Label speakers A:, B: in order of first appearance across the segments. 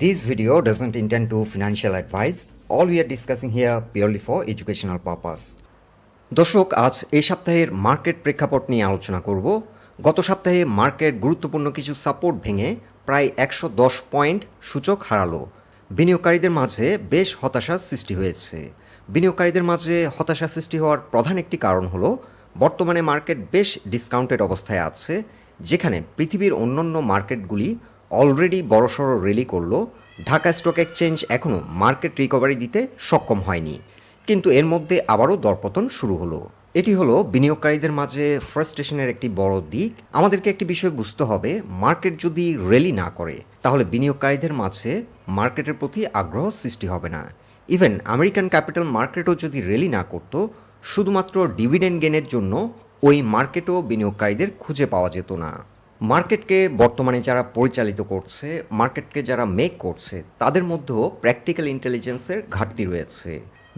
A: This video doesn't intend to financial advice. All we are discussing here purely for educational purpose. দর্শক, আজ এই সপ্তাহের market প্রেক্ষাপট নিয়ে আলোচনা করব গত সপ্তাহে মার্কেট গুরুত্বপূর্ণ কিছু সাপোর্ট ভেঙে প্রায় একশো দশ পয়েন্ট সূচক হারালো বিনিয়োগকারীদের মাঝে বেশ হতাশার সৃষ্টি হয়েছে বিনিয়োগকারীদের মাঝে হতাশা সৃষ্টি হওয়ার প্রধান একটি কারণ হলো, বর্তমানে মার্কেট বেশ ডিসকাউন্টেড অবস্থায় আছে, যেখানে পৃথিবীর অন্যান্য মার্কেটগুলি অলরেডি বড়সড় র্যালি করল। ঢাকা স্টক এক্সচেঞ্জ এখনও মার্কেট রিকভারি দিতে সক্ষম হয়নি। কিন্তু এর মধ্যে আবারও দরপতন শুরু হলো। এটি হলো বিনিয়োগকারীদের মাঝে ফ্রাস্ট্রেশনের একটি বড় দিক। আমাদেরকে একটি বিষয় বুঝতে হবে মার্কেট যদি র্যালি না করে, তাহলে বিনিয়োগকারীদের মাঝে মার্কেটের প্রতি আগ্রহ সৃষ্টি হবে না। ইভেন আমেরিকান ক্যাপিটাল মার্কেটও যদি র্যালি না করত, শুধুমাত্র ডিভিডেন্ড গেনের জন্য ওই মার্কেটও বিনিয়োগকারীদের খুঁজে পাওয়া যেত না। মার্কেটকে বর্তমানে যারা পরিচালিত করছে, মার্কেটকে যারা মেক করছে, তাদের মধ্যেও প্র্যাকটিক্যাল ইন্টেলিজেন্সের ঘাটতি রয়েছে।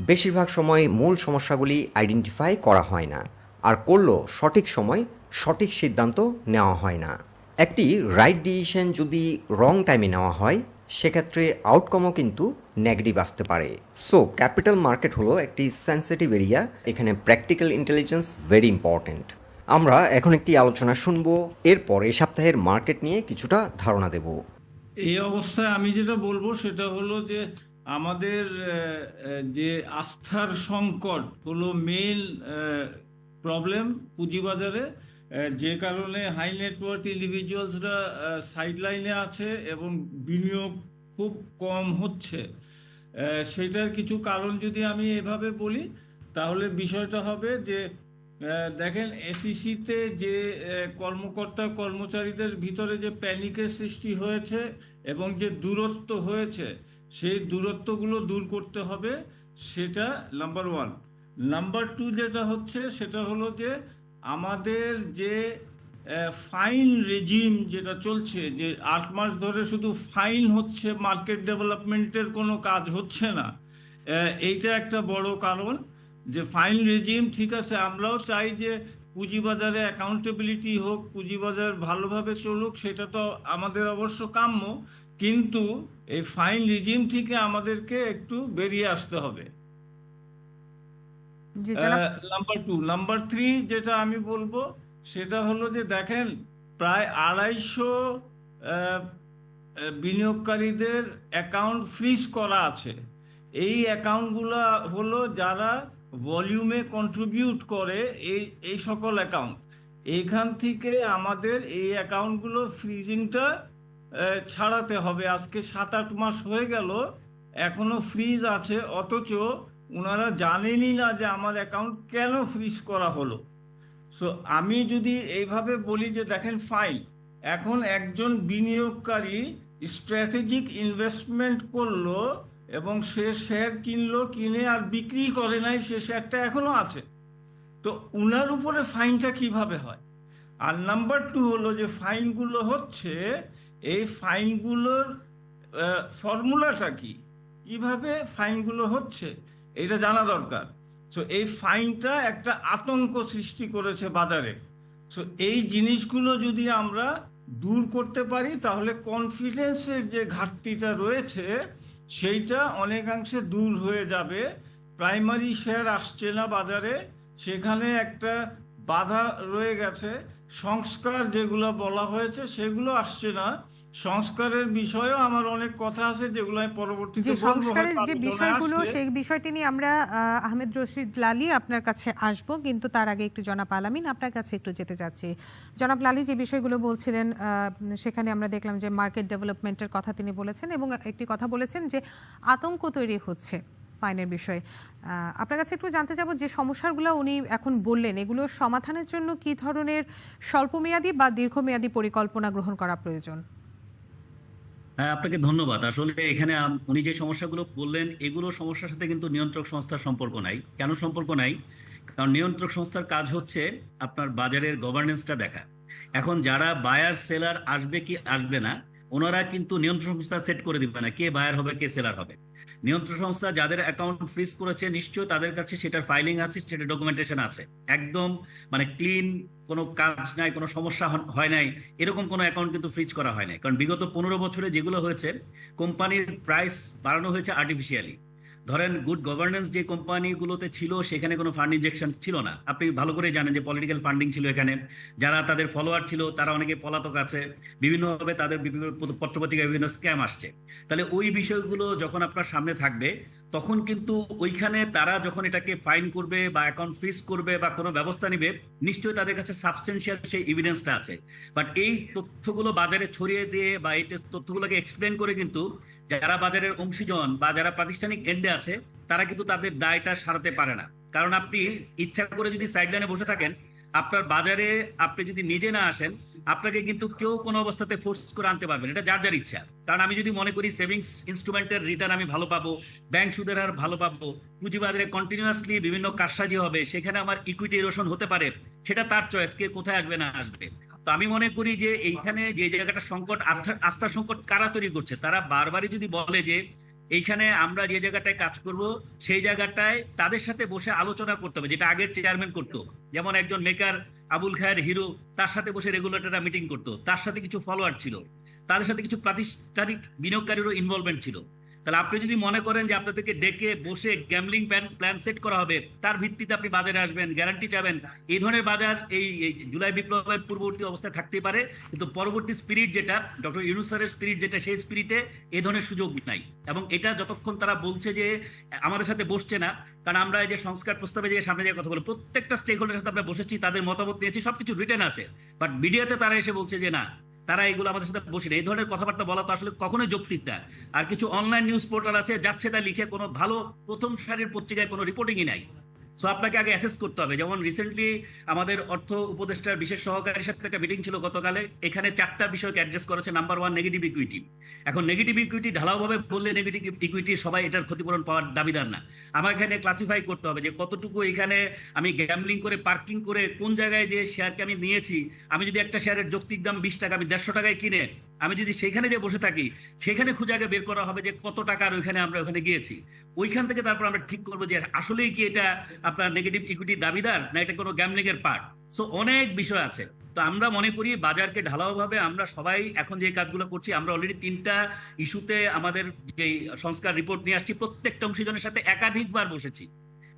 A: বেশিরভাগ সময় মূল সমস্যাগুলি আইডেন্টিফাই করা হয় না, আর করলেও সঠিক সময় সঠিক সিদ্ধান্ত নেওয়া হয় না। একটি রাইট ডিসিশন যদি রং টাইমে নেওয়া হয়, সেক্ষেত্রে আউটকামও কিন্তু নেগেটিভ আসতে পারে। সো ক্যাপিটাল মার্কেট হলো একটি সেন্সিটিভ এরিয়া এখানে প্র্যাকটিক্যাল ইন্টেলিজেন্স ভেরি ইম্পর্ট্যান্ট আমরা এখন একটি আলোচনা শুনব, এরপর এই সপ্তাহের মার্কেট নিয়ে কিছুটা ধারণা দেব।
B: এই অবস্থায় আমি যেটা বলব সেটা হলো যে আমাদের যে আস্থার সংকট হলো মেন প্রবলেম পুঁজিবাজারে যে কারণে হাই নেটওয়ার্থ ইন্ডিভিজুয়ালসরা সাইড লাইনে আছে এবং বিনিয়োগ খুব কম হচ্ছে। সেটার কিছু কারণ যদি আমি এভাবে বলি, তাহলে বিষয়টা হবে যে দেখেন এসিসিতে যে আহ, কর্মকর্তা কর্মচারীদের ভিতরে যে প্যানিকের সৃষ্টি হয়েছে এবং যে দূরত্ব হয়েছে সেই দূরত্বগুলো দূর করতে হবে সেটা নাম্বার ওয়ান নাম্বার টু যেটা হচ্ছে সেটা হলো যে আমাদের যে ফাইন রেজিম যেটা চলছে যে আট মাস ধরে শুধু ফাইন হচ্ছে মার্কেট ডেভেলপমেন্টের কোনো কাজ হচ্ছে না এইটা একটা বড় কারণ। যে ফাইন রেজিম ঠিক আছে আমরাও চাই যে পুঁজিবাজারে অ্যাকাউন্টেবিলিটি হোক পুঁজিবাজার ভালোভাবে চলুক সেটা তো আমাদের অবশ্য কাম্য কিন্তু এই ফাইন রেজিম থেকে আমাদেরকে একটু বেরিয়ে আসতে হবে। নাম্বার টু নাম্বার থ্রি যেটা আমি বলব সেটা হলো যে দেখেন প্রায় আড়াইশো বিনিয়োগকারীদের অ্যাকাউন্ট ফ্রিজ করা আছে। এই অ্যাকাউন্টগুলো হলো যারা ভলিউমে কন্ট্রিবিউট করে এই এই সকল অ্যাকাউন্ট এইখান থেকে আমাদের এই অ্যাকাউন্টগুলো ফ্রিজিংটা ছাড়াতে হবে। আজকে সাত আট মাস হয়ে গেল, এখনও ফ্রিজ আছে। অথচ ওনারা জানেনই না যে আমার অ্যাকাউন্ট কেন ফ্রিজ করা হলো। সো আমি যদি এইভাবে বলি যে, দেখেন ফাইন এখন একজন বিনিয়োগকারী স্ট্র্যাটেজিক ইনভেস্টমেন্ট করল এবং সে শেয়ার কিনলো, কিনে আর বিক্রি করে নাই, সে শেয়ারটা এখনও আছে। তো উনার উপরে ফাইনটা কীভাবে হয়? আর নাম্বার টু হলো যে ফাইনগুলো হচ্ছে, এই ফাইনগুলোর ফর্মুলাটা কি? কীভাবে ফাইনগুলো হচ্ছে? এটা জানা দরকার। সো এই ফাইনটা একটা আতঙ্ক সৃষ্টি করেছে বাজারে। সো এই জিনিসগুলো যদি আমরা দূর করতে পারি, তাহলে কনফিডেন্সের যে ঘাটতিটা রয়েছে সেইটা অনেকাংশে দূর হয়ে যাবে। প্রাইমারি শেয়ার আসছে না বাজারে। সেখানে একটা বাধা রয়ে গেছে। সংস্কার যেগুলো বলা হয়েছে সেগুলো আসছে না। সংস্কারের বিষয়েও আমার অনেক কথা আছে যেগুলো আমি পরবর্তীতে
C: যে সংস্কারের যে বিষয়গুলো সেই বিষয়টি নিয়ে আমরা আহমেদ রশিদ লালি আপনার কাছে আসব কিন্তু তার আগে একটু জনাব আলামিন আপনার কাছে একটু যেতে যাচ্ছি জনাব লালি যে বিষয়গুলো বলছিলেন সেখানে আমরা দেখলাম যে মার্কেট ডেভেলপমেন্টের কথা তিনি বলেছেন এবং একটি কথা বলেছেন যে আতঙ্ক তৈরি হচ্ছে ফাইনের বিষয়ে। আপনার কাছে একটু জানতে যাব যে সমস্যাগুলো উনি এখন বললেন এগুলো সমাধানের জন্য কি ধরনের স্বল্পমেয়াদী বা দীর্ঘমেয়াদী পরিকল্পনা গ্রহণ করা প্রয়োজন?
D: হ্যাঁ আপনাকে ধন্যবাদ। আসলে এখানে উনি যে সমস্যাগুলো বললেন, এগুলো সমস্যার সাথে কিন্তু নিয়ন্ত্রক সংস্থার সম্পর্ক নাই। কেন সম্পর্ক নাই? কারণ নিয়ন্ত্রক সংস্থার কাজ হচ্ছে আপনার বাজারের গভর্নেন্সটা দেখা। এখন যারা বায়ার সেলার আসবে কি, আসবে না, ওনারা কিন্তু নিয়ন্ত্রক সংস্থা সেট করে দিবে না, কে বায়ার হবে, কে সেলার হবে। নিয়ন্ত্রণ সংস্থা যাদের অ্যাকাউন্ট ফ্রিজ করেছে নিশ্চয় তাদের কাছে সেটার ফাইলিং আছে সেটা ডকুমেন্টেশন আছে। একদম মানে ক্লিন কোনো কাজ নাই, কোনো সমস্যা হয় নাই, এরকম কোনো অ্যাকাউন্ট কিন্তু ফ্রিজ করা হয় নাই। কারণ বিগত পনেরো বছরে যেগুলো হয়েছে কোম্পানির প্রাইস বাড়ানো হয়েছে আর্টিফিশিয়ালি ধরেন গুড গভর্নেন্স যে কোম্পানিগুলোতে ছিল, সেখানে কোনো ফান্ড ইনজেকশন ছিল না। আপনি ভালো করে জানেন যে পলিটিক্যাল ফান্ডিং ছিল এখানে। যারা তাদের ফলোয়ার ছিল, তারা অনেকে পলাতক আছে। বিভিন্নভাবে তাদের বিভিন্ন পত্রপত্রিকায় বিভিন্ন স্ক্যাম আসছে। তাহলে ওই বিষয়গুলো যখন আপনার সামনে থাকবে, তখন কিন্তু ওইখানে তারা যখন এটাকে ফাইন করবে বা অ্যাকাউন্ট ফ্রিজ করবে বা কোনো ব্যবস্থা নিবে, নিশ্চয়ই তাদের কাছে সাবস্টেন্সিয়াল সেই এভিডেন্সটা আছে। বাট এই তথ্যগুলো বাজারে ছড়িয়ে দিয়ে বা এই তথ্যগুলোকে এক্সপ্লেন করে কিন্তু যারা বাজারের অংশীজন বা যারা প্রাতিষ্ঠানিক এন্ডে আছে, তারা কিন্তু তাদের দায়টা সারাতে পারে না। কারণ আপনি ইচ্ছা করে যদি সাইডলাইনে বসে থাকেন, আপনার বাজারে আপনি যদি নিজে না আসেন, আপনাকে কিন্তু কেউ কোনো অবস্থাতে ফোর্স করে আনতে পারবেন এটা যার যার ইচ্ছা। কারণ আমি যদি মনে করি সেভিংস ইনস্ট্রুমেন্টের রিটার্ন আমি ভালো পাবো ব্যাংক সুদের হার ভালো পাবো, পুঁজিবাজারে কন্টিনিউয়াসলি বিভিন্ন কারসাজি হবে, সেখানে আমার ইকুইটি এরোশন হতে পারে, সেটা তার চয়েস কে কোথায় আসবে না আসবে। তো আমি মনে করি যে এইখানে যে জায়গাটা সংকট আস্থা- সংকট কারা তৈরি করছে? তারা বারবারই যদি বলে যে এইখানে আমরা যে জায়গাটায় কাজ করব, সেই জায়গাটায় তাদের সাথে বসে আলোচনা করতে হবে, যেটা আগের চেয়ারম্যান করতো। যেমন একজন মেকার আবুল খায়ের হিরো, তার সাথে বসে রেগুলেটররা মিটিং করতো। তার সাথে কিছু ফলোয়ার ছিল। তাদের সাথে কিছু প্রাতিষ্ঠানিক বিনিয়োগকারীরও ইনভলভমেন্ট ছিল। তাহলে আপনি যদি মনে করেন যে আপনাদেরকে ডেকে বসে গ্যামলিং প্ল্যান প্ল্যান সেট করা হবে, তার ভিত্তিতে আপনি বাজারে আসবেন গ্যারান্টি চাবেন। এই ধরনের বাজার এই জুলাই বিপ্লবের পূর্ববর্তী অবস্থায় থাকতে পারে, কিন্তু পরবর্তী স্পিরিট যেটা ডক্টর ইউনুসারের স্পিরিট যেটা, সেই স্পিরিটে এই ধরনের সুযোগ নাই। এবং এটা যতক্ষণ তারা বলছে যে, আমাদের সাথে বসছে না, কারণ আমরা এই যে সংস্কার প্রস্তাবে যে সামনে যে কথা বলে প্রত্যেকটা স্টেক হোল্ডারের সাথে আমরা বসেছি, তাদের মতামত নিয়েছি, সবকিছু রিটেন আছে। বাট মিডিয়াতে তারা এসে বলছে যে না তারা এগুলো আমাদের সাথে বসে না এই ধরনের কথাবার্তা বলা তো আসলে কখনোই যৌক্তিক না। আর কিছু অনলাইন নিউজ পোর্টাল আছে, যাচ্ছে তা লিখে কোনো ভালো প্রথম সারির পত্রিকায় কোনো রিপোর্টিংই নাই। সো আপনাকে আগে অ্যাসেস করতে হবে। যেমন রিসেন্টলি আমাদের অর্থ উপদেষ্টার বিশেষ সহকারীর সাথে একটা মিটিং ছিল গতকালে। এখানে চারটা বিষয়কে অ্যাড্রেস করেছে। নাম্বার ওয়ান নেগেটিভ ইকুইটি এখন নেগেটিভ ইকুইটি ঢালাওভাবে বললে নেগেটিভ ইকুইটি সবাই এটার ক্ষতিপূরণ পাওয়ার দাবিদার না। আমার এখানে ক্লাসিফাই করতে হবে যে কতটুকু এখানে আমি গ্যামলিং করে পার্কিং করে কোন জায়গায় যে শেয়ারকে আমি নিয়েছি, আমি যদি একটা শেয়ারের যৌক্তিক দাম বিশ টাকা, আমি দেড়শো টাকায় কিনে, আমি যদি সেখানে যে বসে থাকি, সেখানে খুঁজে আগে বের করা হবে যে কত টাকার ওইখানে আমরা ওখানে গিয়েছি। ওইখান থেকে তারপর আমরা ঠিক করব যে আসলেই কি এটা আপনার নেগেটিভ ইকুইটি দাবিদার না এটা কোনো গ্যামলিং এর পার্ট সো অনেক বিষয় আছে। তো আমরা মনে করি বাজারকে ঢালাওভাবে আমরা সবাই এখন যে কাজগুলো করছি, আমরা অলরেডি তিনটা ইস্যুতে আমাদের যে সংস্কার রিপোর্ট নিয়ে আসছি, প্রত্যেকটা অংশীজনের সাথে একাধিকবার বসেছি।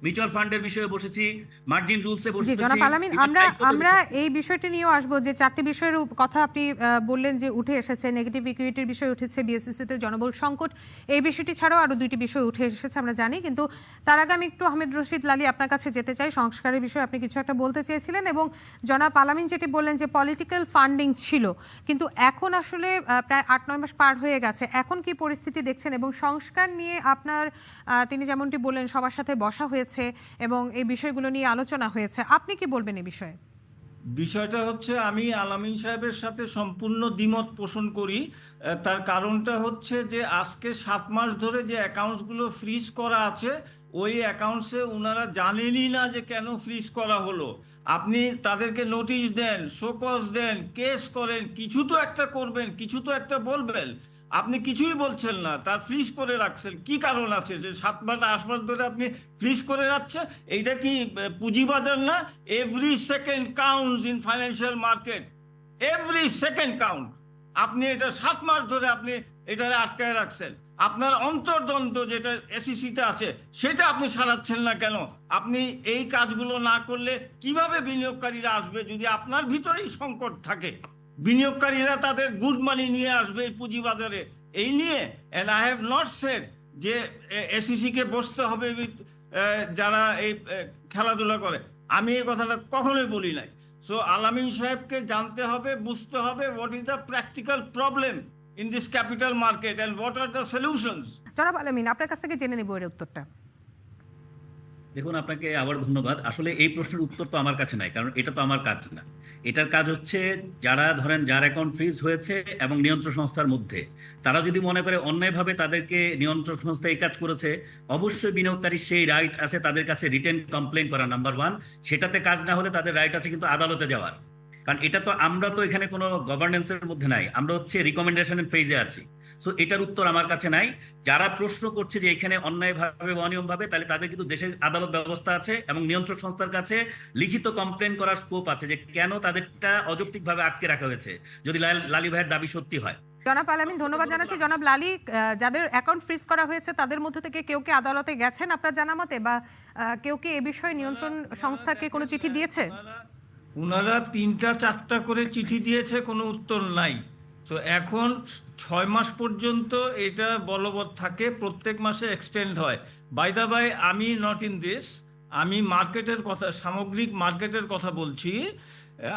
D: মিউচুয়াল ফান্ডের বিষয়ে বসেছি মার্জিন রুলসে
C: জি
D: বসেছি।
C: জনাব আলামিন আমরা আমরা এই বিষয়টি নিয়েও আসব যে চারটি বিষয়ের কথা আপনি বললেন যে উঠে এসেছে নেগেটিভ ইকুইটির বিষয় উঠেছে বিএসসিসি তে জনবল সংকট এই বিষয়টি ছাড়াও আরও দুইটি বিষয় উঠে এসেছে আমরা জানি কিন্তু তার আগে আমি একটু আহমেদ রশিদ লালি আপনার কাছে যেতে চাই সংস্কারের বিষয়ে আপনি কিছু একটা বলতে চেয়েছিলেন এবং জনাব আলামিন যেটি বললেন যে পলিটিক্যাল ফান্ডিং ছিল কিন্তু এখন আসলে প্রায় আট নয় মাস পার হয়ে গেছে এখন কি পরিস্থিতি দেখছেন এবং সংস্কার নিয়ে আপনার তিনি যেমনটি বললেন সবার সাথে বসা হয়েছে এবং এই বিষয়গুলো নিয়ে আলোচনা হয়েছে। আপনি কি বলবেন এই বিষয়ে?
B: বিষয়টা হচ্ছে, আমি আলামিন সাহেবের সাথে সম্পূর্ণ দ্বিমত পোষণ করি। তার কারণটা হচ্ছে যে, আজকে সাত মাস ধরে যে অ্যাকাউন্টসগুলো ফ্রিজ করা আছে, ওই অ্যাকাউন্টসে ওনারা জানেনই না যে কেন ফ্রিজ করা হলো। আপনি তাদেরকে নোটিশ দেন, শোকজ দেন, কেস করেন, কিছু তো একটা করবেন, কিছু তো একটা বলবেন। আপনি কিছুই বলছেন না, তার ফ্রিজ করে রাখছেন। কি কারণ আছে? যে সাত মাস, আট মাস ধরে আপনি ফ্রিজ করে রাখছেন? এইটা কি পুঁজিবাজার না? Every second count in financial market every second count আপনি এটা সাত মাস ধরে আপনি এটা আটকায় রাখছেন। আপনার অন্তর্দ্বন্দ্ব যেটা এসিসিতে আছে, সেটা আপনি সারাচ্ছেন না কেন? আপনি এই কাজগুলো না করলে কীভাবে বিনিয়োগকারীরা আসবে যদি আপনার ভিতরেই সংকট থাকে? বিনিয়োগকারীরা তাদের গুড মানি নিয়ে আসবে এই পুঁজিবাজারে। এই নিয়ে and I have not said যে এসিসি কে বসতে হবে যারা এই খেলাধুলা করে। আমি এই কথাটা কখনোই বলি নাই। সো আলামিন সাহেবকে জানতে হবে বুঝতে হবে what is the practical problem in this capital market and what are the solutions
C: জনাব আলামিন আপনার কাছ থেকে জেনে নেব এর উত্তরটা।
D: দেখুন আপনাকে আবার ধন্যবাদ। আসলে এই প্রশ্নের উত্তর তো আমার কাছে নাই কারণ এটা তো আমার কাজ না। এটার কাজ হচ্ছে যারা ধরেন, যার অ্যাকাউন্ট ফ্রিজ হয়েছে এবং নিয়ন্ত্রণ সংস্থার মধ্যে, তারা যদি মনে করে অন্যায়ভাবে তাদেরকে নিয়ন্ত্রণ সংস্থা এই কাজ করেছে, অবশ্যই বিনিয়োগকারী সেই রাইট আছে তাদের কাছে রিটেন কমপ্লেন করা নাম্বার ওয়ান সেটাতে কাজ না হলে তাদের রাইট আছে কিন্তু আদালতে যাওয়ার। কারণ এটা তো আমরা তো এখানে কোনো গভর্নেন্সের মধ্যে নাই। আমরা হচ্ছে রিকমেন্ডেশনের ফেজে আছি। সো এটার উত্তর আমার কাছে নাই। যারা প্রশ্ন করছে যে এখানে অন্যায়ভাবে বা অনিয়মভাবে তাহলে তাদের কিন্তু দেশের আদালত ব্যবস্থা আছে এবং নিয়ন্ত্রক সংস্থার কাছে লিখিত কমপ্লেন করার স্কোপ আছে যে কেন তাদেরটা অযৌক্তিকভাবে আটকে রাখা হয়েছে যদি লাল- লালি ভাইয়ের দাবি সত্যি হয়।
C: জনাব আলামিন ধন্যবাদ জানাচ্ছি। জনাব লালি যাদের অ্যাকাউন্ট ফ্রিজ করা হয়েছে তাদের মধ্যে থেকে কেউ কি আদালতে গেছেন আপনার জানা মতে? বা কেউ কি এ বিষয়ে নিয়ন্ত্রণ সংস্থাকে কোনো চিঠি দিয়েছে?
B: ওনারা তিনটা চারটা করে চিঠি দিয়েছে কোনো উত্তর নাই। তো এখন ছয় মাস পর্যন্ত এটা বলবৎ থাকে, প্রত্যেক মাসে এক্সটেন্ড হয়। বাই দা বাই আমি নট ইন দিস আমি মার্কেটের কথা, সামগ্রিক মার্কেটের কথা বলছি।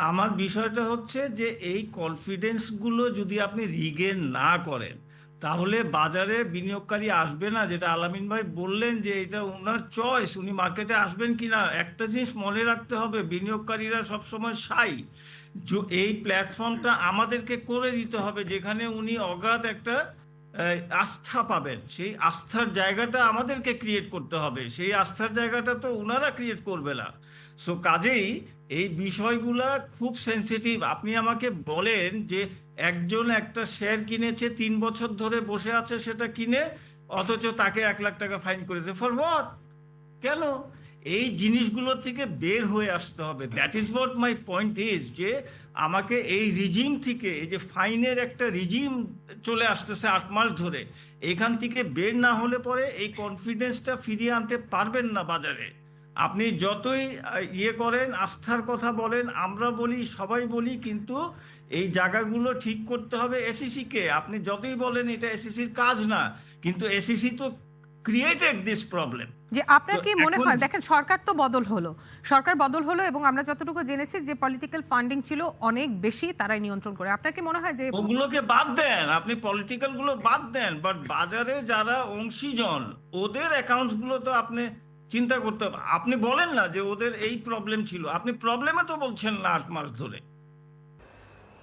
B: আমার বিষয়টা হচ্ছে যে এই কনফিডেন্সগুলো যদি আপনি রিগেন না করেন তাহলে বাজারে বিনিয়োগকারী আসবে না, যেটা আলামিন ভাই বললেন যে এটা ওনার চয়েস উনি মার্কেটে আসবেন কি না একটা জিনিস মনে রাখতে হবে, বিনিয়োগকারীরা সবসময় সাই এই প্ল্যাটফর্মটা আমাদেরকে করে দিতে হবে, যেখানে উনি অগাধ একটা আস্থা পাবেন। সেই আস্থার জায়গাটা আমাদেরকে ক্রিয়েট করতে হবে, সেই আস্থার জায়গাটা তো ওনারা ক্রিয়েট করবে না। সো কাজেই এই বিষয়গুলা খুব সেনসিটিভ আপনি আমাকে বলেন যে একজন একটা শেয়ার কিনেছে, তিন বছর ধরে বসে আছে সেটা কিনে, অথচ তাকে এক লাখ টাকা ফাইন করেছে। ফর হোয়াট কেন? এই জিনিসগুলো থেকে বের হয়ে আসতে হবে। That is what my point is যে আমাকে এই রিজিম থেকে, এই যে ফাইনের একটা রিজিম চলে আসতেছে আট মাস ধরে, এখান থেকে বের না হলে পরে এই কনফিডেন্সটা ফিরিয়ে আনতে পারবেন না বাজারে। আপনি যতই ইয়ে করেন আস্থার কথা বলেন আমরা বলি সবাই বলি কিন্তু এই জায়গাগুলো ঠিক করতে হবে এসিসি কে আপনি যতই বলেন এটা এসিসির কাজ না কিন্তু এসিসি তো ক্রিয়েটেড দিস প্রবলেম
C: যে আপনার কি মনে হয়? দেখেন সরকার তো বদল হলো। সরকার বদল হলো এবং আমরা যতটুকু জেনেছি যে পলিটিক্যাল ফান্ডিং ছিল অনেক বেশি তারাই নিয়ন্ত্রণ করে। আপনার কি মনে হয় যে
B: ওগুলোকে বাদ দেন। আপনি পলিটিক্যালগুলো বাদ দেন বাট বাজারে যারা অংশীজন ওদের অ্যাকাউন্টসগুলো তো আপনি চিন্তা করতে হবে। আপনি বলেন না যে ওদের এই প্রবলেম ছিল। আপনি প্রবলেমে তো বলছেন না আট মাস ধরে।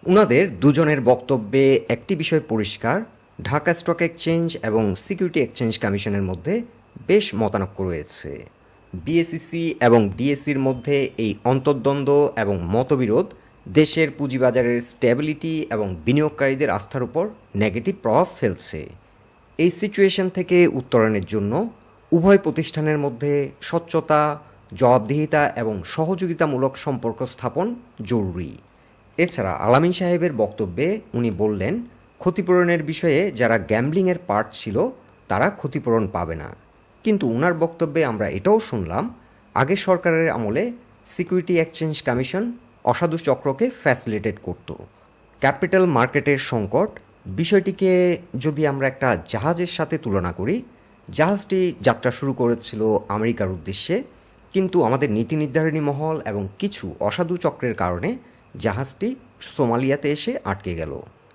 A: উনাদের দুজনের বক্তব্যে একটি বিষয় পরিষ্কার, ঢাকা স্টক এক্সচেঞ্জ এবং সিকিউরিটি এক্সচেঞ্জ কমিশনের মধ্যে বেশ মতানক্য রয়েছে। বিএসইসি এবং ডিএসসির মধ্যে এই অন্তর্দ্বন্দ্ব এবং মতবিরোধ দেশের পুঁজিবাজারের স্টেবিলিটি এবং বিনিয়োগকারীদের আস্থার উপর নেগেটিভ প্রভাব ফেলছে। এই সিচুয়েশন থেকে উত্তরণের জন্য উভয় প্রতিষ্ঠানের মধ্যে স্বচ্ছতা, জবাবদিহিতা এবং সহযোগিতামূলক সম্পর্ক স্থাপন জরুরি। এছাড়া আলামিন সাহেবের বক্তব্যে উনি বললেন, ক্ষতিপূরণের বিষয়ে যারা গ্যাম্বলিংয়ের পার্ট ছিল, তারা ক্ষতিপূরণ পাবে না। কিন্তু উনার বক্তব্যে আমরা এটাও শুনলাম, আগে সরকারের আমলে সিকিউরিটি এক্সচেঞ্জ কমিশন অসাধু চক্রকে ফ্যাসিলিটেট করত। ক্যাপিটাল মার্কেটের সংকট, বিষয়টিকে যদি আমরা একটা জাহাজের সাথে তুলনা করি জাহাজটি যাত্রা শুরু করেছিল আমেরিকার উদ্দেশ্যে, কিন্তু আমাদের নীতি নির্ধারণী মহল এবং কিছু অসাধু চক্রের কারণে জাহাজটি সোমালিয়াতে এসে আটকে গেল।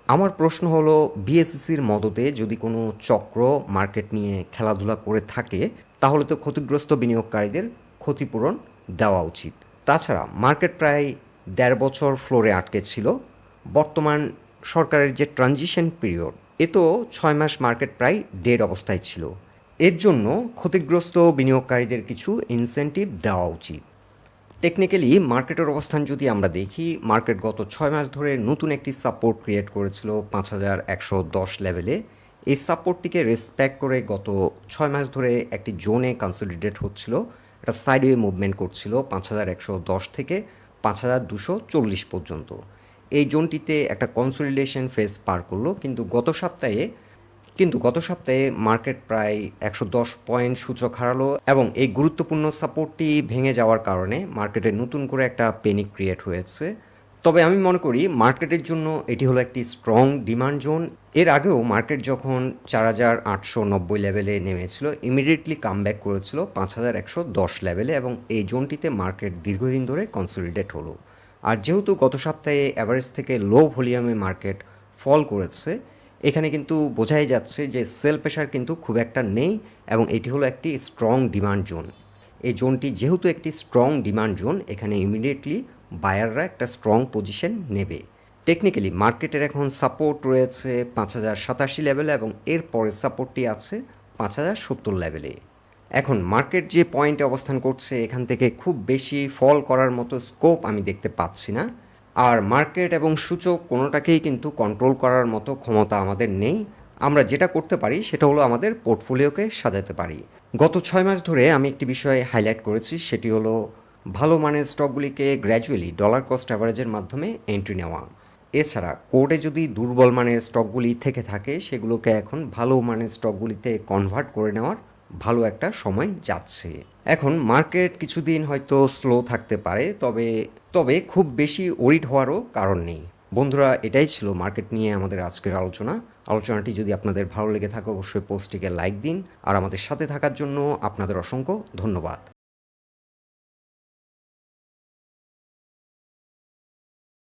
A: আমার প্রশ্ন হলো, বিএসসিসির মদতে যদি কোনো চক্র মার্কেট নিয়ে খেলাধুলা করে থাকে, তাহলে তো ক্ষতিগ্রস্ত বিনিয়োগকারীদের ক্ষতিপূরণ দেওয়া উচিত। তাছাড়া মার্কেট প্রায় দেড় বছর ফ্লোরে আটকে ছিল। বর্তমান সরকারের যে ট্রানজিশন পিরিয়ড, এ তো ছয় মাস মার্কেট প্রায় ডেড অবস্থায় ছিল। এর জন্য ক্ষতিগ্রস্ত বিনিয়োগকারীদের কিছু ইনসেন্টিভ দেওয়া উচিত। টেকনিক্যালি মার্কেটের অবস্থান যদি আমরা দেখি মার্কেট গত ছয় মাস ধরে নতুন একটি সাপোর্ট ক্রিয়েট করেছিল পাঁচ হাজার একশো দশ লেভেলে এই সাপোর্টটিকে রেসপেক্ট করে গত ছয় মাস ধরে একটি জোনে কনসলিডেট হচ্ছিল। একটা সাইডওয়ে মুভমেন্ট করছিল পাঁচ হাজার একশো দশ থেকে পাঁচ হাজার দুশো চল্লিশ পর্যন্ত। এই জোনটিতে একটা কনসলিডেশন ফেজ পার করল, কিন্তু গত সপ্তাহে কিন্তু গত সপ্তাহে মার্কেট প্রায় একশো দশ পয়েন্ট সূচক হারালো এবং এই গুরুত্বপূর্ণ সাপোর্টটি ভেঙে যাওয়ার কারণে মার্কেটে নতুন করে একটা পেনিক ক্রিয়েট হয়েছে। তবে আমি মনে করি মার্কেটের জন্য এটি হলো একটি স্ট্রং ডিমান্ড জোন এর আগেও মার্কেট যখন চার হাজার আটশো নব্বই লেভেলে নেমেছিল ইমিডিয়েটলি কাম ব্যাক করেছিল পাঁচ হাজার একশো দশ লেভেলে এবং এই জোনটিতে মার্কেট দীর্ঘদিন ধরে কনসলিডেট হলো। আর যেহেতু গত সপ্তাহে অ্যাভারেজ থেকে লো ভলিউমে মার্কেট ফল করেছে এখানে কিন্তু বোঝাই যাচ্ছে যে সেল প্রেশার কিন্তু খুব একটা নেই এবং এটি হলো একটি স্ট্রং ডিমান্ড জোন। এই জোনটি যেহেতু একটি স্ট্রং ডিমান্ড জোন, এখানে ইমিডিয়েটলি বায়াররা একটা স্ট্রং পজিশন নেবে। টেকনিক্যালি মার্কেটের এখন সাপোর্ট রয়েছে পাঁচ হাজার সাতাশি লেভেলে এবং এর পরের সাপোর্টটি আছে পাঁচ হাজার সত্তর লেভেলে এখন মার্কেট যে পয়েন্টে অবস্থান করছে, এখান থেকে খুব বেশি ফল করার মতো স্কোপ আমি দেখতে পাচ্ছি না। আর মার্কেট এবং সূচক কোনোটাকেই কিন্তু কন্ট্রোল করার মতো ক্ষমতা আমাদের নেই। আমরা যেটা করতে পারি সেটা হলো আমাদের পোর্টফোলিওকে সাজাতে পারি। গত ছয় মাস ধরে আমি একটি বিষয়ে হাইলাইট করেছি, সেটি হলো ভালো মানের স্টকগুলিকে গ্র্যাজুয়ালি ডলার কস্ট অ্যাভারেজের মাধ্যমে এন্ট্রি নেওয়া। এছাড়া কোর্টে যদি দুর্বল মানের স্টকগুলি থেকে থাকে, সেগুলোকে এখন ভালো মানের স্টকগুলিতে কনভার্ট করে নেওয়ার ভালো একটা সময় যাচ্ছে। এখন মার্কেট কিছুদিন হয়তো স্লো থাকতে পারে, তবে তবে খুব বেশি ওরিড হওয়ারও কারণ নেই। বন্ধুরা, এটাই ছিল মার্কেট নিয়ে আমাদের আজকের আলোচনা। আলোচনাটি যদি আপনাদের ভালো লেগে থাকে, অবশ্যই পোস্টটিকে লাইক দিন। আর আমাদের সাথে থাকার জন্য আপনাদের অসংখ্য ধন্যবাদ।